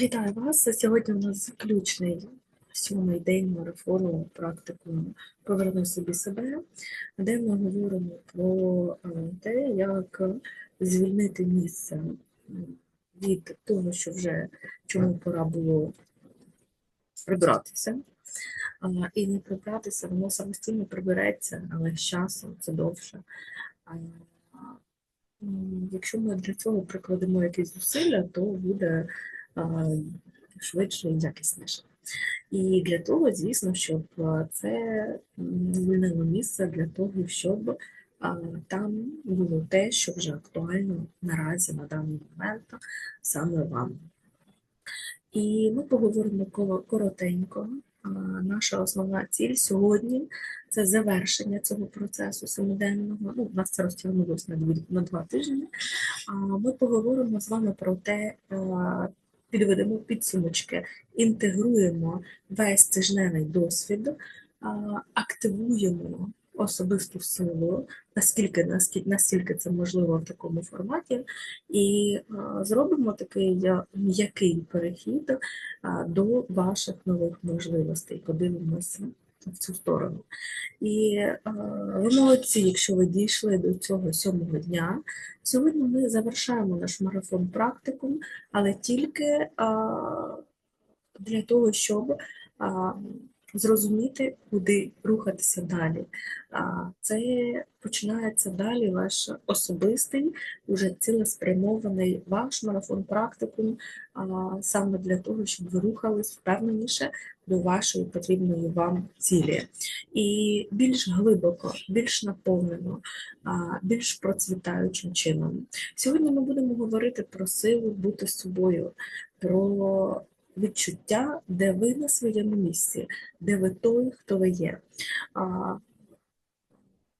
Вітаю вас! Сьогодні у нас заключний сьомий день марафону практику Поверну собі себе, де ми говоримо про е, те, як звільнити місце від того, що вже чому пора було прибратися. І не прибратися, воно самостійно прибереться, але з часом це довше. Якщо ми для цього прикладемо якісь зусилля, то буде швидше і якісніше. І для того, звісно, щоб це м, звільнило місце для того, щоб там було те, що вже актуально наразі на даний момент саме вам. І ми поговоримо коротенько. Наша основна ціль сьогодні це завершення цього процесу семиденного. Ну, у нас це розтягнулося на два тижні. Ми поговоримо з вами про те, підведемо підсумочки, інтегруємо весь тижневий досвід, активуємо особисту силу, наскільки, наскільки, наскільки це можливо в такому форматі, і зробимо такий м'який перехід до ваших нових можливостей. Подивимося в цю сторону. І е, ви молодці, якщо ви дійшли до цього сьомого дня. Сьогодні ми завершаємо наш марафон практикум, але тільки е, для того, щоб зрозуміти, куди рухатися далі. Це починається далі ваш особистий, уже цілеспрямований ваш марафон практикум, саме для того, щоб ви рухались впевненіше до вашої потрібної вам цілі. І більш глибоко, більш наповнено, більш процвітаючим чином. Сьогодні ми будемо говорити про силу бути собою, про відчуття, де ви на своєму місці, де ви той, хто ви є. А,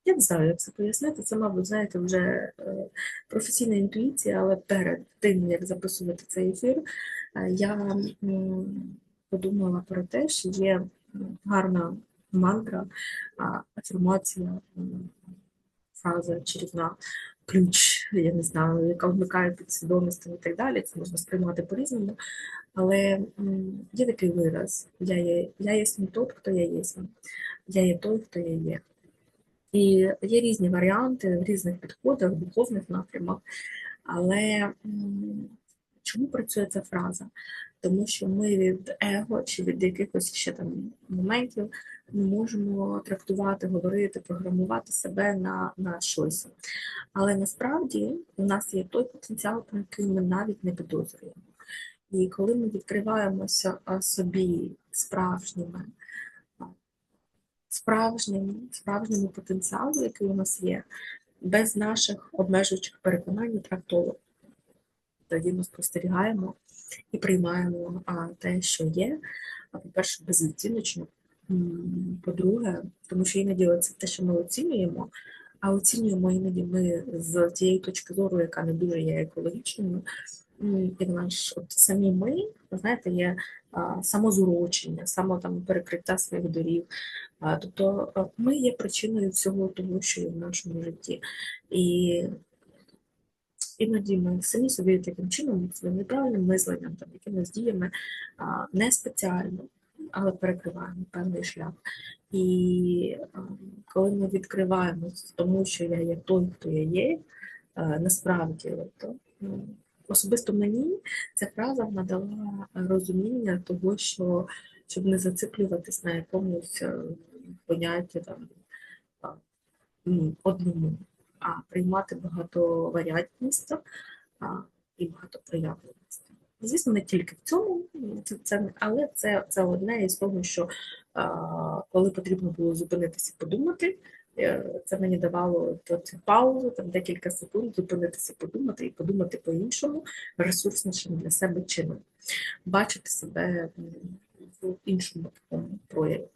Я не знаю, як це пояснити. Це, мабуть, знаєте, вже е, професійна інтуїція, але перед тим, як записувати цей ефір, е, я подумала про те, що є гарна мантра, афірмація, фраза чарівна, ключ, я не знаю, яка вмикає підсвідомість і так далі. Це можна сприймати по-різному. Але є такий вираз: я є, я єсмь тот, хто я єсмь. Я є той, хто я є. І є різні варіанти в різних підходах, духовних напрямах. Але чому працює ця фраза? Тому що ми від его чи від якихось ще там моментів ми можемо трактувати, говорити, програмувати себе на, на щось. Але насправді у нас є той потенціал, про який ми навіть не підозрюємо. І коли ми відкриваємося собі справжніми, справжнім, справжньому потенціалу, який у нас є, без наших обмежуючих переконань і трактовок, тоді ми спостерігаємо і приймаємо те, що є, по-перше, безоціночно. По-друге, тому що іноді це те, що ми оцінюємо, а оцінюємо іноді ми з тієї точки зору, яка не дуже є екологічною. І вона ж от самі ми, знаєте, є самозурочення, само там перекриття своїх доріг. Тобто ми є причиною всього того, що є в нашому житті. І іноді ми самі собі таким чином, своїм неправильним мисленням, там, якимись діями, не спеціально, але перекриваємо певний шлях. І коли ми відкриваємось тому, що я є той, хто я є, насправді, то ну, особисто мені ця фраза надала розуміння того, що щоб не зациклюватись на якомусь е, понятті там одному, а приймати багатоваріантність і багатопроявленість. Звісно, не тільки в цьому, це, але це, це одне із того, що коли потрібно було зупинитися і подумати, це мені давало цю паузу, там декілька секунд, зупинитися, подумати і подумати по-іншому, ресурснішим для себе чином, бачити себе в іншому такому прояві.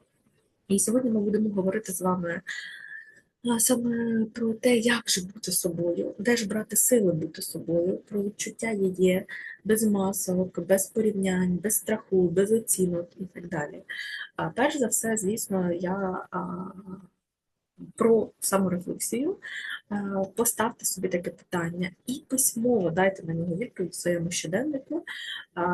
І сьогодні ми будемо говорити з вами саме про те, як же бути собою, де ж брати сили бути собою, про відчуття її без масок, без порівнянь, без страху, без оцінок і так далі. А перш за все, звісно, я про саморефлексію, е, поставте собі таке питання і письмово дайте на нього відповідь в своєму щоденнику.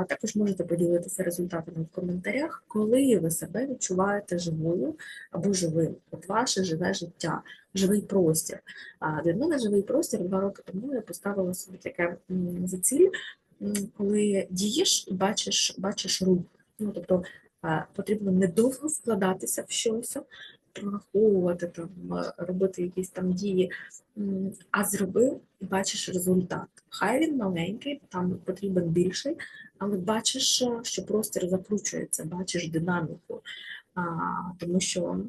Також можете поділитися результатами в коментарях, коли ви себе відчуваєте живою або живим. От ваше живе життя, живий простір. А Для мене живий простір два роки тому я поставила собі таке за ціль, коли дієш і бачиш, бачиш рух. Ну, тобто е, потрібно недовго вкладатися в щось, прораховувати, там, е, робити якісь там дії, а зробив і бачиш результат. Хай він маленький, там потрібен більший, але бачиш, е, що простір закручується, бачиш динаміку. Тому що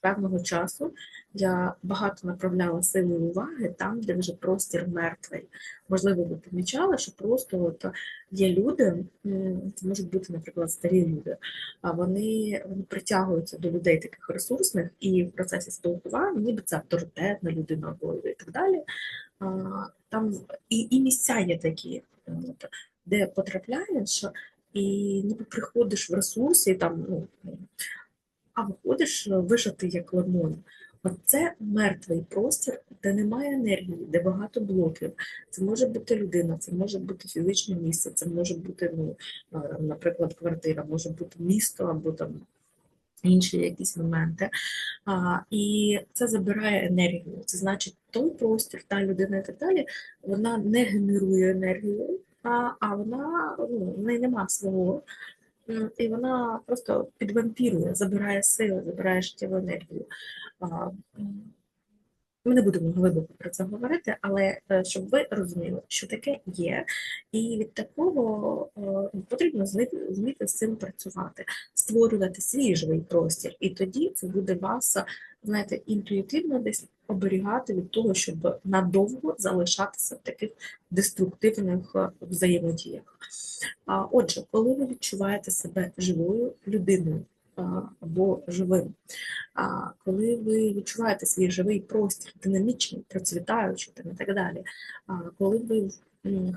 певного часу я багато направляла сили уваги там, де вже простір мертвий. Можливо, ви помічали, що просто от є люди, це можуть бути, наприклад, старі люди, а вони, вони притягуються до людей таких ресурсних і в процесі спілкування, ніби це авторитетна людина або і так далі. А, Там і, і місця є такі, де потрапляєш. І ніби приходиш в ресурсі, там, ну, а виходиш е, вижатий як лимон. Оце мертвий простір, де немає енергії, де багато блоків. Це може бути людина, це може бути фізичне місце, це може бути, ну, е, наприклад, квартира, може бути місто або там інші якісь моменти. А, І це забирає енергію. Це значить, той простір, та людина і так далі, вона не генерує енергію, а а вона ну, в неї нема свого і вона просто підвампірує, забирає сили, забирає життєву енергію. Ми не будемо глибоко про це говорити, але е, щоб ви розуміли, що таке є, і від такого е, потрібно зміти з цим працювати, створювати свій живий простір, і тоді це буде вас, знаєте, інтуїтивно десь оберігати від того, щоб надовго залишатися в таких деструктивних е, взаємодіях. Отже, коли ви відчуваєте себе живою людиною, або живим. А коли ви відчуваєте свій живий простір, динамічний, процвітаючий і так далі. А коли ви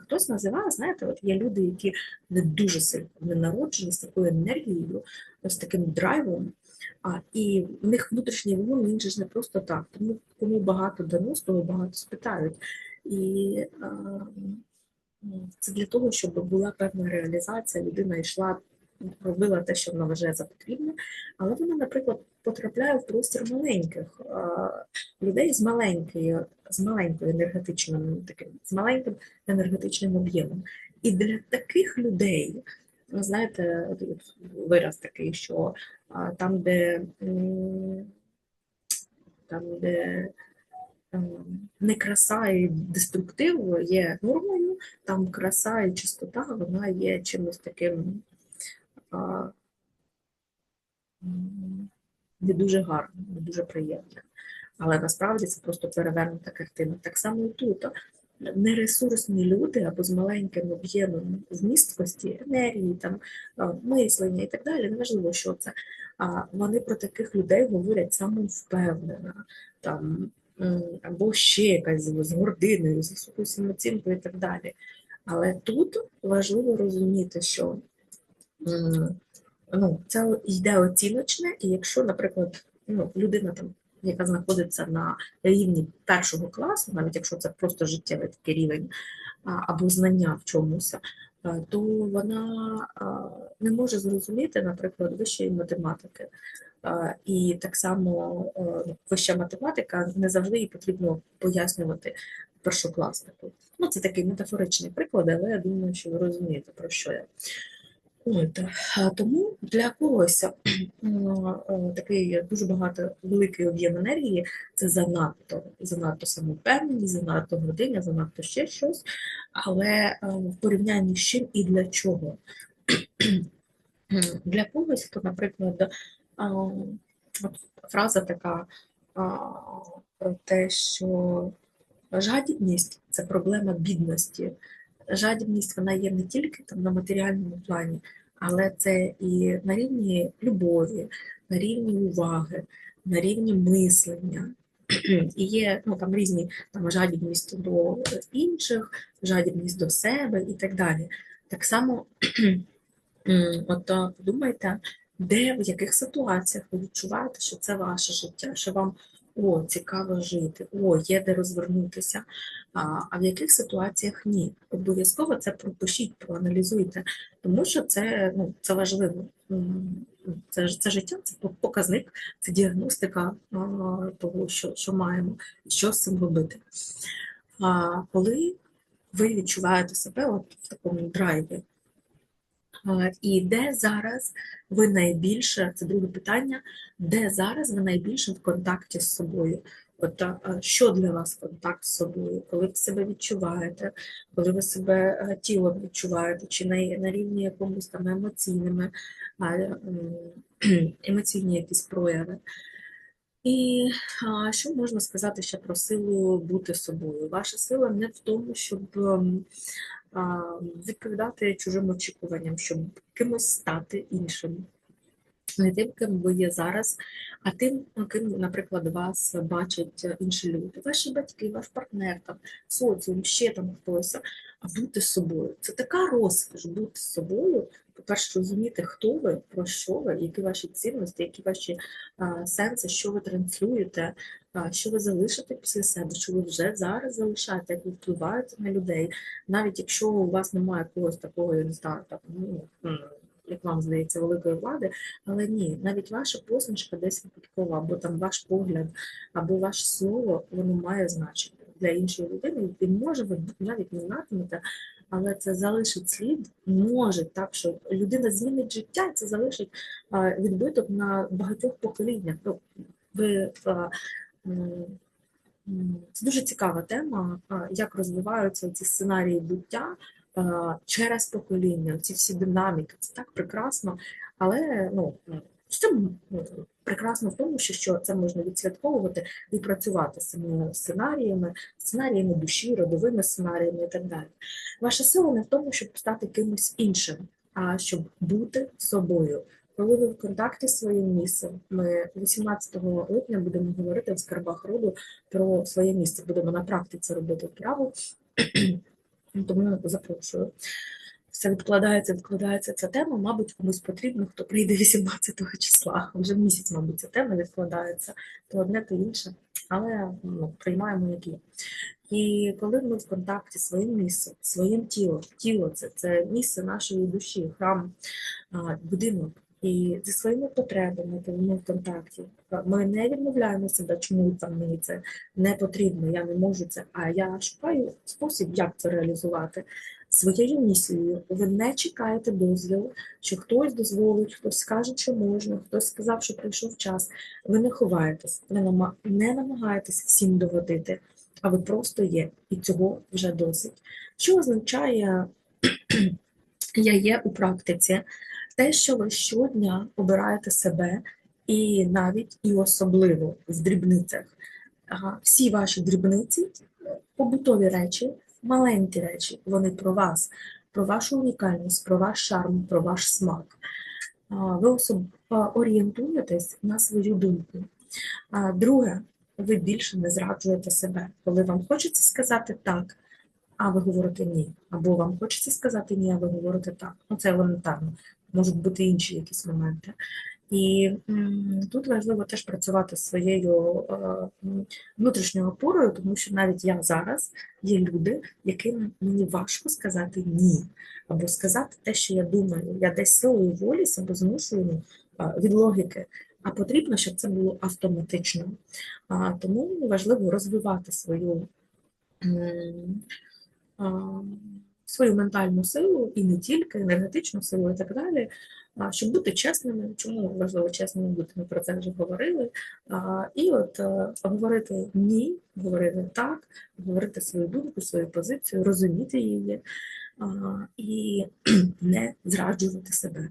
хтось називає, знаєте, от є люди, які не дуже сильно не народжені з такою енергією, з таким драйвом. А, І в них внутрішній вогонь, він же ж не просто так. Тому кому багато дано, з того багато спитають. І а, це для того, щоб була певна реалізація, людина йшла робила те, що вона вважає за потрібне, але вона, наприклад, потрапляє в простір маленьких людей з маленькою, з маленькою енергетичним таким, з маленьким енергетичним об'ємом. І для таких людей, ви знаєте, вираз такий, що там, де там, де не краса і деструктив є нормою, там краса і чистота, вона є чимось таким не дуже гарно, не дуже приємне. Але насправді це просто перевернута картина. Так само і тут. Нересурсні люди або з маленьким об'ємом вмісткості, енергії, там, мислення і так далі, неважливо, що це. Вони про таких людей говорять самовпевнено, там, або ще якась з гординою, з високою самооцінкою і так далі. Але тут важливо розуміти, що ну, це йде оціночне, і якщо, наприклад, ну, людина там, яка знаходиться на рівні першого класу, навіть якщо це просто життєвий такий рівень або знання в чомусь, то вона не може зрозуміти, наприклад, вищої математики. І так само вища математика не завжди їй потрібно пояснювати першокласнику. Ну, Це такий метафоричний приклад, але я думаю, що ви розумієте, про що я. От, Тому для когось такий дуже багато великий об'єм енергії це занадто, занадто самовпевненість, занадто годиння, занадто ще щось, але в порівнянні з чим і для чого. Для когось, то, наприклад, фраза така про те, що жадібність це проблема бідності жадібність вона є не тільки там на матеріальному плані, але це і на рівні любові, на рівні уваги, на рівні мислення. І є ну, там різні там, жадібність до інших, жадібність до себе і так далі. Так само, от подумайте, де, в яких ситуаціях ви відчуваєте, що це ваше життя, що вам о, цікаво жити, о, є де розвернутися. А, в яких ситуаціях ні? Обов'язково це пропишіть, проаналізуйте, тому що це, ну, це важливо. Це, це життя, це показник, це діагностика того, що, що маємо, що з цим робити. А коли ви відчуваєте себе от в такому драйві, і де зараз ви найбільше, це друге питання, де зараз ви найбільше в контакті з собою? От що для вас контакт з собою? Коли ви себе відчуваєте, коли ви себе тілом відчуваєте, чи на, на рівні якомусь там емоційними, ем, емоційні якісь прояви? І а, що можна сказати ще про силу бути собою? Ваша сила не в тому, щоб ем, відповідати чужим очікуванням, щоб кимось стати іншим. Не тим, ким ви є зараз, а тим, ким, наприклад, вас бачать інші люди, ваші батьки, ваш партнер, там, соціум, ще там хтось, а бути собою. Це така розкіш бути собою. По-перше, розуміти, хто ви, про що ви, які ваші цінності, які ваші а, сенси, що ви транслюєте, а, що ви залишите після себе, що ви вже зараз залишаєте, як ви впливаєте на людей, навіть якщо у вас немає якогось такого, я не знаю, так, ну, як вам здається, великої влади, але ні, навіть ваша посмішка десь випадкова, або там ваш погляд, або ваше слово, воно має значення для іншої людини, і може ви навіть не знатимете, але це залишить слід, може так, що людина змінить життя, і це залишить відбиток на багатьох поколіннях. Ну, ви, це дуже цікава тема, як розвиваються ці сценарії буття через покоління, ці всі динаміки. Це так прекрасно, але ну, це ну, прекрасно в тому, що, це можна відслідковувати і працювати з цими сценаріями, сценаріями душі, родовими сценаріями і так далі. Ваша сила не в тому, щоб стати кимось іншим, а щоб бути собою. Коли ви в контакті з своїм місцем, ми 18 липня будемо говорити в скарбах роду про своє місце. Будемо на практиці робити вправу, тому запрошую. Все відкладається, відкладається ця тема. Мабуть, комусь потрібно, хто прийде 18 числа. Вже місяць, мабуть, ця тема відкладається, то одне, то інше, але ну, приймаємо як є. І коли ми в контакті своїм місцем, своїм тілом, тіло це, це місце нашої душі, храм, будинок. І зі своїми потребами, коли ми в контакті, ми не відмовляємо себе, чому там мені це не потрібно, я не можу це, а я шукаю спосіб, як це реалізувати. Своєю місією ви не чекаєте дозвіл, що хтось дозволить, хтось скаже, що можна, хтось сказав, що прийшов час. Ви не ховаєтесь, не намагаєтесь всім доводити, а ви просто є, і цього вже досить. Що означає я є у практиці? Те, що ви щодня обираєте себе, і навіть і особливо в дрібницях. Всі ваші дрібниці, побутові речі, маленькі речі, вони про вас, про вашу унікальність, про ваш шарм, про ваш смак. Ви особ... орієнтуєтесь на свою думку. Друге, ви більше не зраджуєте себе. Коли вам хочеться сказати так, а ви говорите ні. Або вам хочеться сказати ні, а ви говорите так. Ну, це елементарно. Можуть бути інші якісь моменти. І тут важливо теж працювати з своєю е, внутрішньою опорою, тому що навіть я зараз є люди, яким мені важко сказати ні, або сказати те, що я думаю. Я десь силою волі себе змушую е, від логіки, а потрібно, щоб це було автоматично. Тому важливо розвивати свою. свою ментальну силу і не тільки енергетичну силу і так далі, щоб бути чесними. Чому важливо чесними бути? Ми про це вже говорили. І от е, говорити ні, говорити так, говорити свою думку, свою позицію, розуміти її і не зраджувати себе.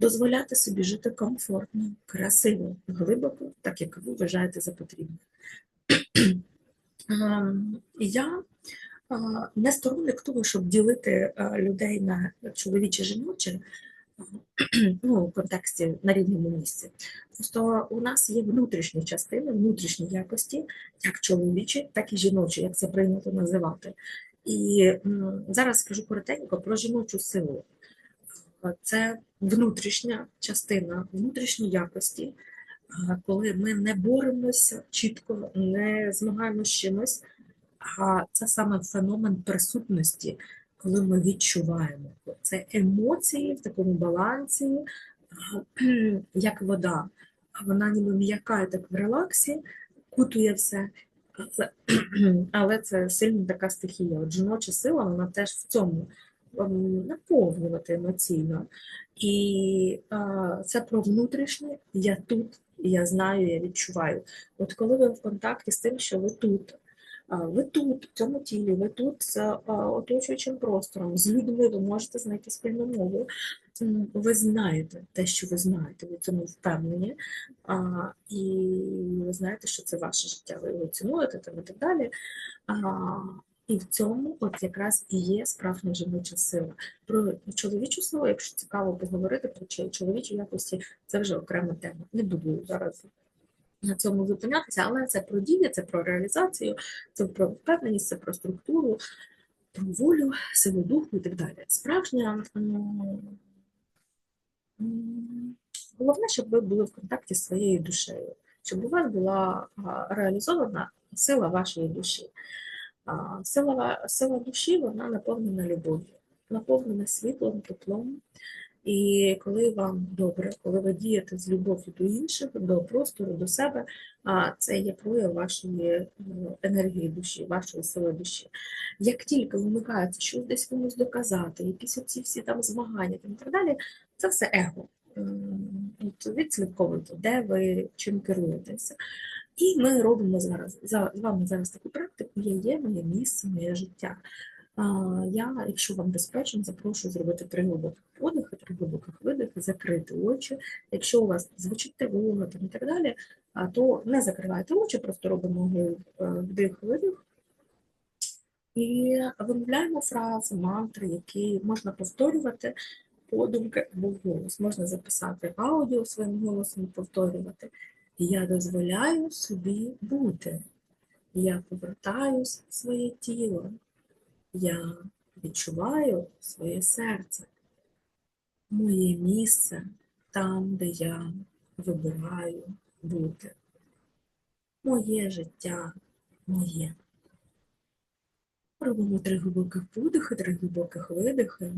Дозволяти собі жити комфортно, красиво, глибоко, так як ви вважаєте за потрібне. Ем, Я не сторонник того, щоб ділити людей на чоловіче жіноче ну, в контексті на рівному місці. Просто у нас є внутрішні частини, внутрішні якості, як чоловічі, так і жіночі, як це прийнято називати. І зараз скажу коротенько про жіночу силу. це внутрішня частина, внутрішні якості, коли ми не боремося чітко, не змагаємося з чимось, а це саме феномен присутності, коли ми відчуваємо. Це емоції в такому балансі, як вода. Вона ніби м'яка, так в релаксі, кутує все. Але, але це сильна така стихія. От жіноча сила, вона теж в цьому ем, наповнювати емоційно. І а, це про внутрішнє я тут, я знаю, я відчуваю. От коли ви в контакті з тим, що ви тут, ви тут, в цьому тілі, ви тут з оточуючим простором, з людьми ви можете знайти спільну мову. Ви знаєте те, що ви знаєте, ви цьому впевнені, а, і ви знаєте, що це ваше життя, ви його цінуєте там, і так далі. А, і в цьому от якраз і є справжня жіноча сила. Про чоловічу силу, якщо цікаво поговорити про чо- чоловічі якості, це вже окрема тема. Не буду зараз на цьому зупинятися, але це про дії, це про реалізацію, це про впевненість, це про структуру, про волю, силу духу і так далі. Справжня головне, щоб ви були в контакті з своєю душею, щоб у вас була реалізована сила вашої душі. Сила, сила душі вона наповнена любов'ю, наповнена світлом, теплом. І коли вам добре, коли ви дієте з любов'ю до інших, до простору, до себе, а це є прояв вашої е, енергії душі, вашої сили душі. Як тільки вимикається щось десь комусь доказати, якісь оці всі там змагання там, і так далі, це все его. Відслідковуйте, де ви чим керуєтеся. І ми робимо зараз за з вами зараз таку практику. Я є моє місце, моє життя. Я, якщо вам безпечно, запрошую зробити три глибоких подихи, три глибоких видихи, закрити очі. Якщо у вас звучить тривога там і так далі, то не закривайте очі, просто робимо е, вдих, видих. І вимовляємо фрази, мантри, які можна повторювати подумки або вголос. Можна записати аудіо своїм голосом повторювати. Я дозволяю собі бути. Я повертаюсь в своє тіло. Я відчуваю своє серце. Моє місце там, де я вибираю бути. Моє життя моє. Робимо три глибоких подихи, три глибоких видихи.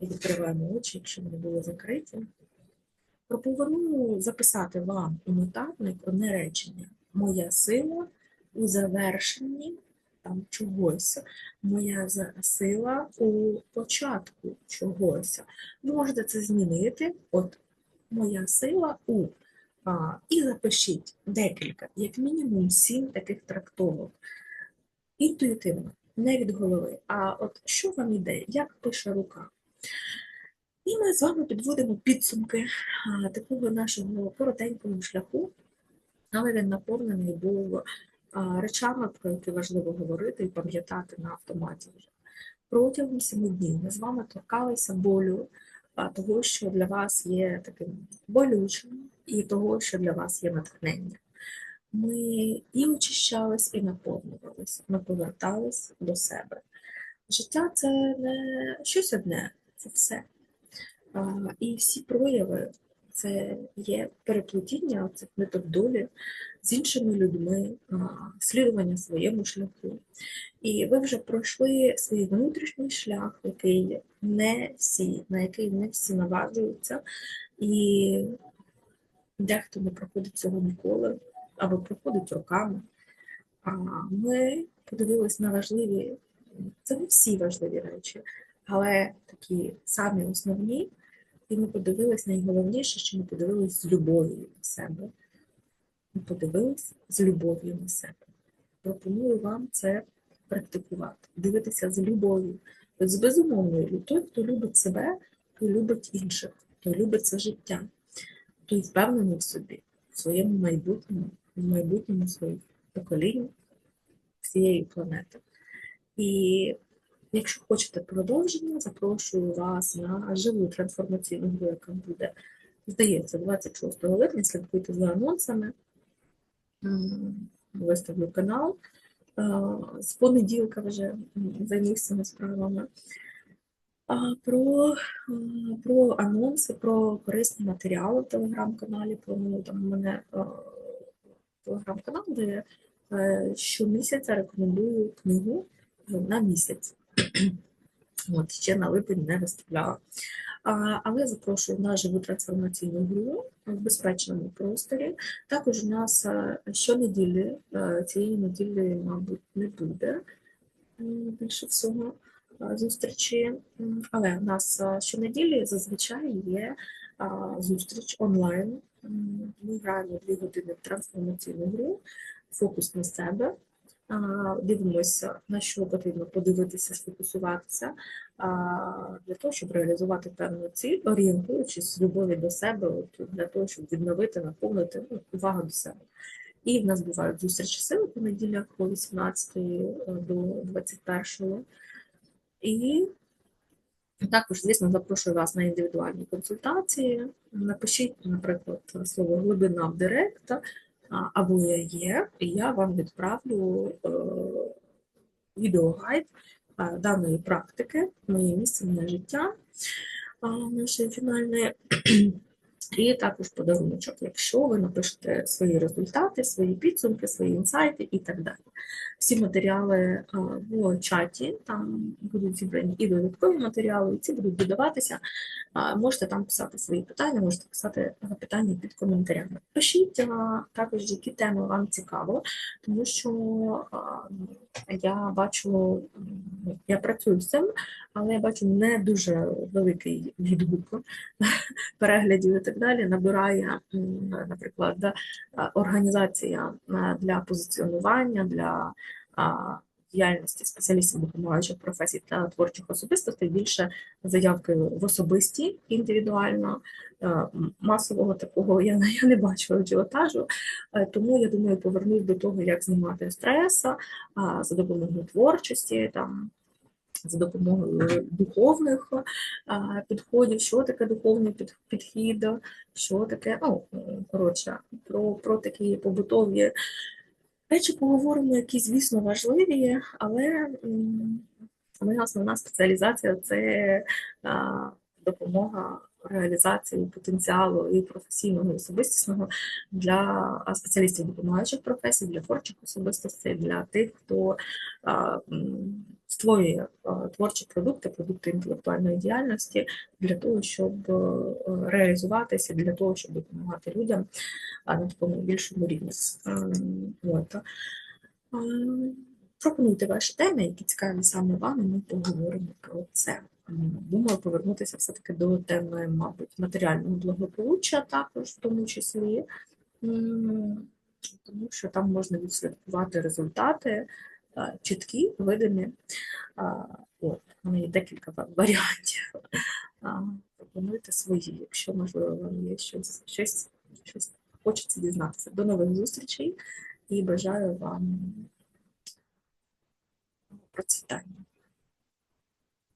І відкриваємо очі, якщо вони були закриті. Пропоную записати вам у нотатник одне речення. Моя сила у завершенні там чогось, моя сила у початку чогось. Ви можете це змінити. От моя сила у. А, і запишіть декілька, як мінімум сім таких трактовок. Інтуїтивно, не від голови. А от що вам іде, як пише рука? І ми з вами підводимо підсумки такого нашого коротенького шляху, але він наповнений був речами, про які важливо говорити і пам'ятати на автоматі вже. Протягом семи днів ми з вами торкалися болю, того, що для вас є таким болючим, і того, що для вас є натхнення. Ми і очищались, і наповнювалися, ми повертались до себе. Життя це не щось одне, це все. І всі прояви це є переплетіння цих ниток долі з іншими людьми, слідування своєму шляху. І ви вже пройшли свій внутрішній шлях, який не всі, на який не всі наважуються, і дехто не проходить цього ніколи, або проходить роками. А ми подивились на важливі, це не всі важливі речі, але такі самі основні, і ми подивились найголовніше, що ми подивились з любов'ю на себе. Ми подивились з любов'ю на себе. Пропоную вам це практикувати, дивитися з любов'ю, з безумовною. Той, хто любить себе, той любить інших, той любить це життя, той впевнений в собі, в своєму майбутньому, в майбутньому своїх поколінь, всієї планети. І якщо хочете продовження, запрошую вас на живу трансформаційну гру, яка буде, здається, 26 липня. Слідкуйте за анонсами. Виставлю канал. Е, З понеділка вже займусь цими справами. Про, про анонси, про корисні матеріали в телеграм-каналі. Планую там у мене телеграм-канал, де е, щомісяця рекомендую книгу е, на місяць. От, ще на липень не виставляла. А, Але запрошую на живу трансформаційну гру в безпечному просторі. Також у нас е, щонеділі, е, цієї неділі, мабуть, не буде більше всього е, зустрічі. Але в нас е, щонеділі зазвичай є зустріч онлайн. Ми граємо дві години в трансформаційну гру, фокус на себе. Дивимося, на що потрібно подивитися, сфокусуватися для того, щоб реалізувати певну ціль, орієнтуючись з любові до себе, от, для того, щоб відновити, наповнити ну, увагу до себе. І в нас бувають зустрічі сили по неділях о 18 до 21. І також, звісно, запрошую вас на індивідуальні консультації. Напишіть, наприклад, слово глибина в директ, або я є, і я вам відправлю е, відеогайд е, даної практики, моє місце, моє життя нашої фінальної. І також подаруночок, якщо ви напишете свої результати, свої підсумки, свої інсайти і так далі. Всі матеріали в чаті, там будуть зібрані і додаткові матеріали, і ці будуть додаватися. Можете там писати свої питання, можете писати а, питання під коментарями. Пишіть також, які теми вам цікаво, тому що я бачу, я працюю з цим, але я бачу не дуже великий відгук переглядів і так далі. Набирає, наприклад, організація для позиціонування, для діяльності спеціалістів допомагаючих професій та творчих особистостей більше заявки в особисті індивідуально. Масового такого я, я не бачу ажіотажу, Е, тому я думаю, повернусь до того, як знімати стрес а, за допомогою творчості, там, за допомогою духовних а, підходів, що таке духовний під- підхід, що таке, ну, коротше, про, про такі побутові речі поговоримо, які, звісно, важливі, але моя основна спеціалізація це допомога реалізації потенціалу і професійного, і особистісного для спеціалістів допомагаючих професій, для творчих особистостей, для тих, хто створює творчі продукти, продукти інтелектуальної діяльності для того, щоб е, реалізуватися, для того, щоб допомагати людям на такому більшому рівні. Ем, Пропонуйте ваші теми, які цікаві саме вам, і ми поговоримо про це. Думаю, повернутися все-таки до теми, мабуть, матеріального благополуччя також в тому числі, тому що там можна відслідкувати результати чіткі, видимі. От, є декілька варіантів. Пропонуйте свої, якщо, можливо, вам є щось, щось, щось хочеться дізнатися. До нових зустрічей і бажаю вам процвітання.